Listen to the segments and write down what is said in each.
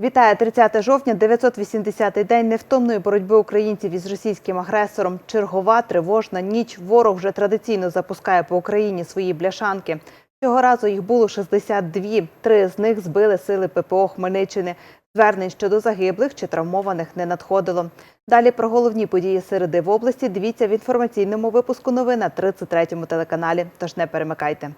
Вітає 30 жовтня, 980-й день невтомної боротьби українців із російським агресором. Чергова тривожна ніч. Ворог вже традиційно запускає по Україні свої бляшанки. Цього разу їх було 62. Три з них збили сили ППО Хмельниччини. Звернень щодо загиблих чи травмованих не надходило. Далі про головні події середи в області дивіться в інформаційному випуску новин на 33-му телеканалі. Тож не перемикайте.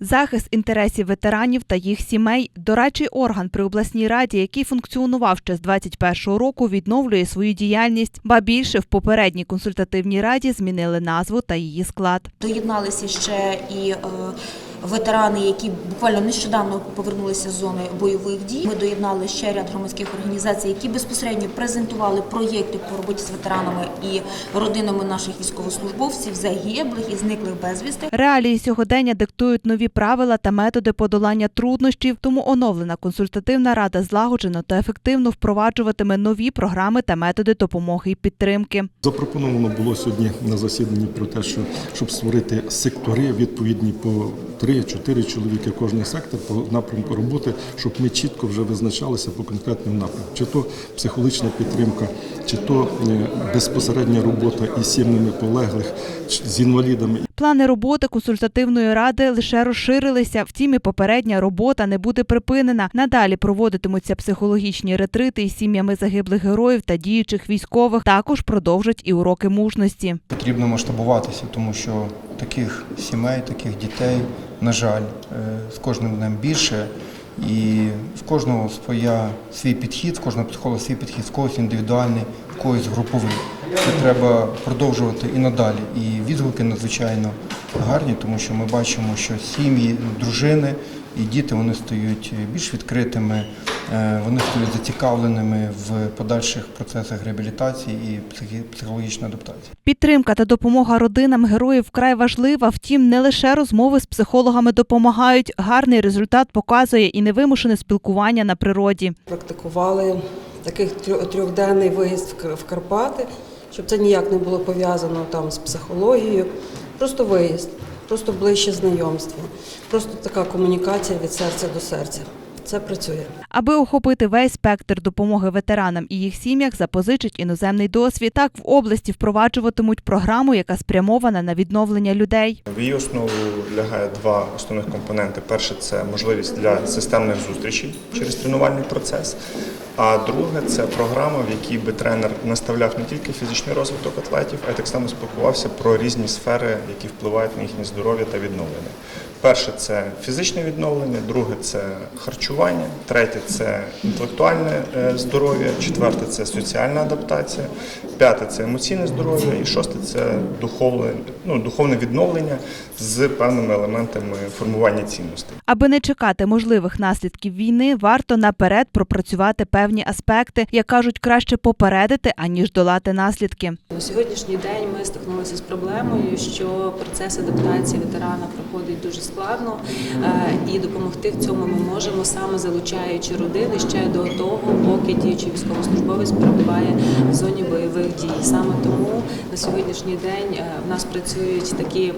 Захист інтересів ветеранів та їх сімей дорадчий орган при обласній раді, який функціонував ще з 21-го року, відновлює свою діяльність. Ба більше в попередній консультативній раді змінили назву та її склад. Доєдналися ще і е, ветерани, які буквально нещодавно повернулися з зони бойових дій. Ми доєднали ще ряд громадських організацій, які безпосередньо презентували проєкти по роботі з ветеранами і родинами наших військовослужбовців, загиблих і зниклих безвісти. Реалії сьогодення диктують нові правила та методи подолання труднощів, тому оновлена консультативна рада злагоджено та ефективно впроваджуватиме нові програми та методи допомоги і підтримки. Запропоновано було сьогодні на засіданні про те, що щоб створити сектори відповідні по 3-4 чоловіки кожний сектор по напрямку роботи, щоб ми чітко вже визначалися по конкретним напрямкам. Чи то психологічна підтримка, чи то е, безпосередня робота із сім'ями полеглих, з інвалідами. Плани роботи консультативної ради лише розширилися. Втім, і попередня робота не буде припинена. Надалі проводитимуться психологічні ретрити із сім'ями загиблих героїв та діючих військових. Також продовжать і уроки мужності. Потрібно масштабуватися, тому що таких сімей, таких дітей, на жаль, е, з кожним днем більше. І в кожного своя свій підхід, в кожного психолога свій підхід, в когось індивідуальний, в групової. Це треба продовжувати і надалі. І відгуки надзвичайно гарні, тому що ми бачимо, що сім'ї, дружини і діти вони стають більш відкритими, вони стають зацікавленими в подальших процесах реабілітації і психологічної адаптації. Підтримка та допомога родинам героїв вкрай важлива. Втім, не лише розмови з психологами допомагають. Гарний результат показує і невимушене спілкування на природі. Практикували такий трьох- трьохденний виїзд в Карпати, щоб це ніяк не було пов'язано там з психологією. Просто виїзд, просто ближче знайомство, просто така комунікація від серця до серця. Це працює. Аби охопити весь спектр допомоги ветеранам і їх сім'ях, запозичить іноземний досвід. Так в області впроваджуватимуть програму, яка спрямована на відновлення людей. В її основу лягає два основних компоненти. Перше це можливість для системних зустрічей через тренувальний процес. А друге це програма, в якій би тренер наставляв не тільки фізичний розвиток атлетів, а й так само спілкувався про різні сфери, які впливають на їхнє здоров'я та відновлення. Перше це фізичне відновлення, друге це харчування, третє це інтелектуальне е, здоров'я, четверте це соціальна адаптація, п'яте це емоційне здоров'я, і шосте це духовне, ну, духовне відновлення з певними елементами формування цінностей. Аби не чекати можливих наслідків війни, варто наперед пропрацювати певні аспекти, як кажуть, краще попередити аніж долати наслідки. На сьогоднішній день ми стикнулися з проблемою, що процес адаптації ветерана проходить дуже складно, е, і допомогти в цьому ми можемо саме залучаючи родини ще до того, поки діючий військовослужбовець перебуває в зоні бойових дій. Саме тому на сьогоднішній день е, в нас працюють такі е,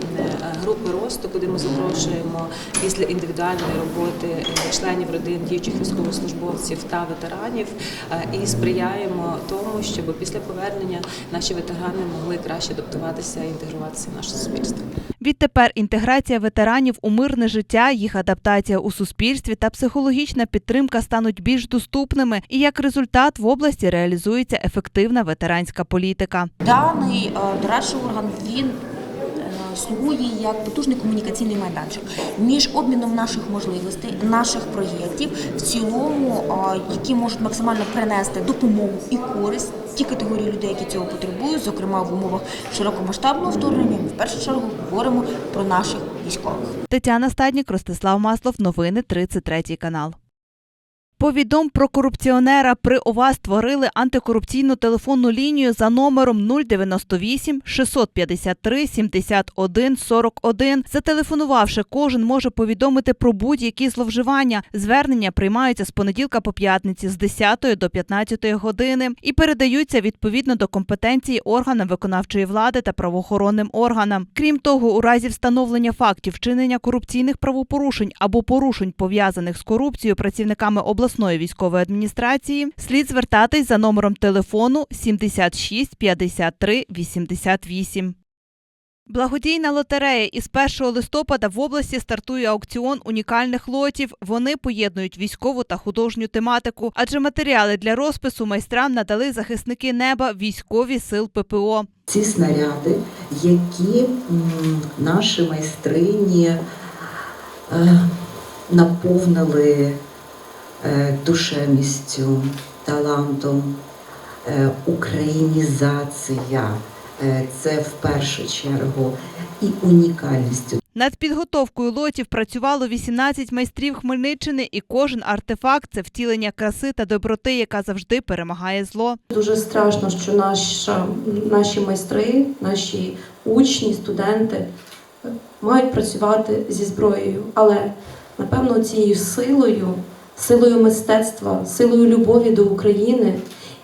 групи росту, куди ми запрошуємо після індивідуальної роботи членів родин діючих військовослужбовців та ветеранів е, і сприяємо тому, щоб після повернення наші ветерани могли краще адаптуватися і інтегруватися в наше суспільство. Відтепер інтеграція ветеранів у мирне життя, їх адаптація у суспільстві та психологічна підтримка стануть більш доступними. І як результат в області реалізується ефективна ветеранська політика. Даний е, дорадчий орган він е, слугує як потужний комунікаційний майданчик між обміном наших можливостей, наших проєктів в цілому, які можуть максимально принести допомогу і користь ті категорії людей, які цього потребують, зокрема в умовах широкомасштабного вторгнення. Ми в першу чергу говоримо про наших військових. Тетяна Стаднік, Ростислав Маслов. Новини 33 канал. Повідом про корупціонера при ОВА створили антикорупційну телефонну лінію за номером 098 653 71 41. Зателефонувавши, кожен може повідомити про будь-які зловживання. Звернення приймаються з понеділка по п'ятниці з 10 до 15 години і передаються відповідно до компетенції органам виконавчої влади та правоохоронним органам. Крім того, у разі встановлення фактів вчинення корупційних правопорушень або порушень пов'язаних з корупцією працівниками обласної обласної військової адміністрації, слід звертатись за номером телефону 76 53 88. Благодійна лотерея із 1 листопада в області стартує аукціон унікальних лотів. Вони поєднують військову та художню тематику, адже матеріали для розпису майстрам надали захисники неба військові сил ППО. ці снаряди, які наші майстрині е, наповнили душевністю, талантом, е, українізація. Е, Це в першу чергу і унікальністю. Над підготовкою лотів працювало 18 майстрів Хмельниччини, і кожен артефакт це втілення краси та доброти, яка завжди перемагає зло. Дуже страшно, що наша, наші майстри, наші учні, студенти мають працювати зі зброєю. Але напевно цією силою, силою мистецтва, силою любові до України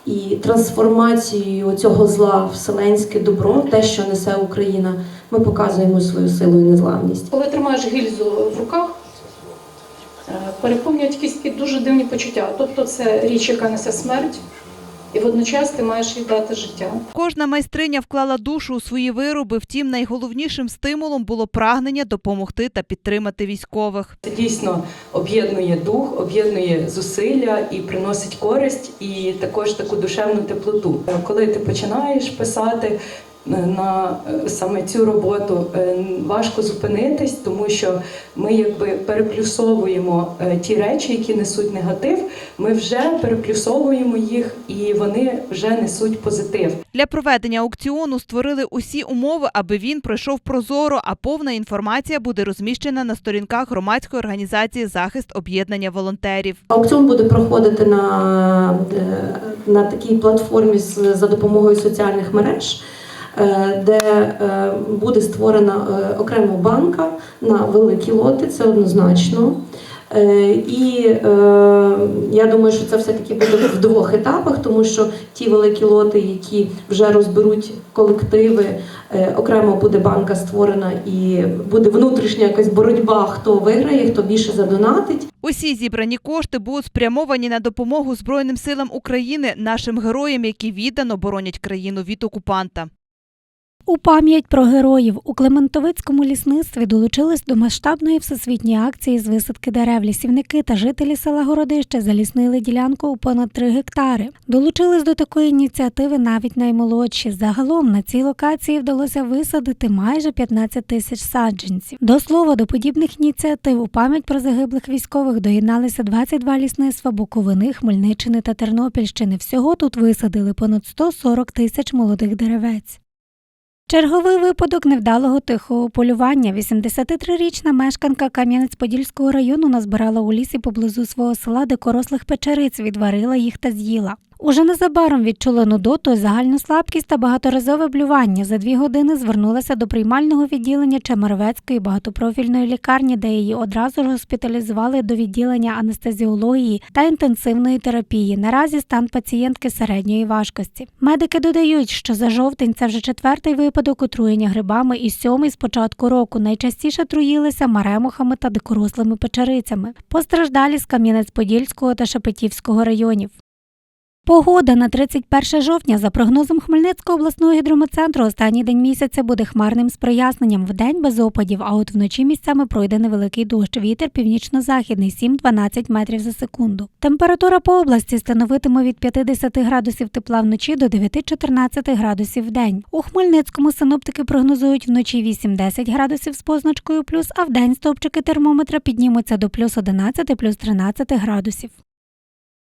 і трансформацією цього зла в вселенське добро, те, що несе Україна, ми показуємо свою силу і незламність. Коли тримаєш гільзу в руках, е, переповнюють якісь дуже дивні почуття. Тобто це річ, яка несе смерть, і водночас ти маєш віддати життя. Кожна майстриня вклала душу у свої вироби. Втім, найголовнішим стимулом було прагнення допомогти та підтримати військових. Це дійсно об'єднує дух, об'єднує зусилля і приносить користь, і також таку душевну теплоту. Коли ти починаєш писати на е, саме цю роботу, е, важко зупинитись, тому що ми якби переплюсовуємо е, ті речі, які несуть негатив. Ми вже переплюсовуємо їх, і вони вже несуть позитив. Для проведення аукціону створили усі умови, аби він пройшов прозоро, а повна інформація буде розміщена на сторінках громадської організації Захист об'єднання волонтерів. Аукціон буде проходити на, е, на такій платформі з- за допомогою соціальних мереж, е, де е, буде створена е, окрема банка на великі лоти, це однозначно. Е, І е, я думаю, що це все-таки буде в двох етапах, тому що ті великі лоти, які вже розберуть колективи, е, окремо буде банка створена і буде внутрішня якась боротьба, хто виграє, хто більше задонатить. Усі зібрані кошти будуть спрямовані на допомогу Збройним силам України, нашим героям, які віддано боронять країну від окупанта. У пам'ять про героїв у Клементовицькому лісництві долучились до масштабної всесвітньої акції з висадки дерев. Лісівники та жителі села Городище заліснили ділянку у понад 3 гектари. Долучились до такої ініціативи навіть наймолодші. Загалом на цій локації вдалося висадити майже 15 тисяч саджанців. До слова, до подібних ініціатив у пам'ять про загиблих військових доєдналися 22 лісництва Буковини, Хмельниччини та Тернопільщини. Всього тут висадили понад 140 тисяч молодих деревець. Черговий випадок невдалого тихого полювання. 83-річна мешканка Кам'янець-Подільського району назбирала у лісі поблизу свого села де корослих печериць, відварила їх та з'їла. Уже незабаром відчула нудоту, загальну слабкість та багаторазове блювання. За дві години звернулася до приймального відділення Чемеровецької багатопрофільної лікарні, де її одразу госпіталізували до відділення анестезіології та інтенсивної терапії. Наразі стан пацієнтки середньої важкості. Медики додають, що за жовтень це вже четвертий випадок отруєння грибами і сьомий з початку року. Найчастіше труїлися маремухами та дикорослими печерицями. Постраждалі з Кам'янець-Подільського та Шепетівського районів. Погода на 31 жовтня за прогнозом Хмельницького обласного гідрометцентру останній день місяця буде хмарним з проясненням. Вдень без опадів, а от вночі місцями пройде невеликий дощ. Вітер північно-західний 7-12 метрів за секунду. Температура по області становитиме від 50 градусів тепла вночі до 9-14 градусів вдень. У Хмельницькому синоптики прогнозують вночі 8-10 градусів з позначкою плюс, а вдень стовпчики термометра піднімуться до плюс 11, плюс 13 градусів.